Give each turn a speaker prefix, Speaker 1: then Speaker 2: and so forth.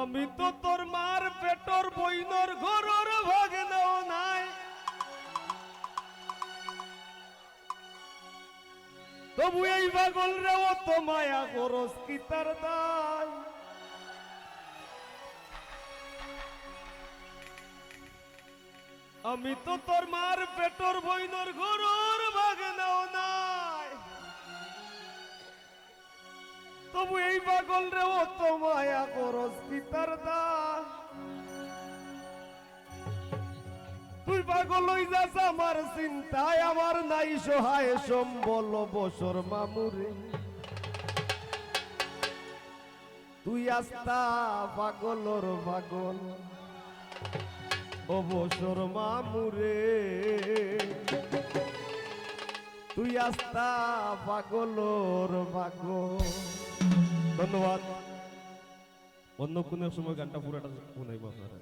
Speaker 1: আমি তো তোর মার পেটর বইনর ঘরর ভাগে নাও নাই। তবু এই পাগল রে, ও তো মায়া করস কি তার আমি তো তোর মার পেটর বইনর ঘরর তবু এই পাগল রে ও তো মায়া করস কি তার দায় তুই পাগল হই যাস আমার চিন্তায়, আমার নাই সহায় সম্বল বসর মামুরে। তুই আস্তা পাগলর পাগল অবসর মামুরে। তুই আস্তা পাগলোর পাগল। ধন্যবাদ। অন্য কোনো সময় গানটা পুরোটা শুনাইবো আপনারা।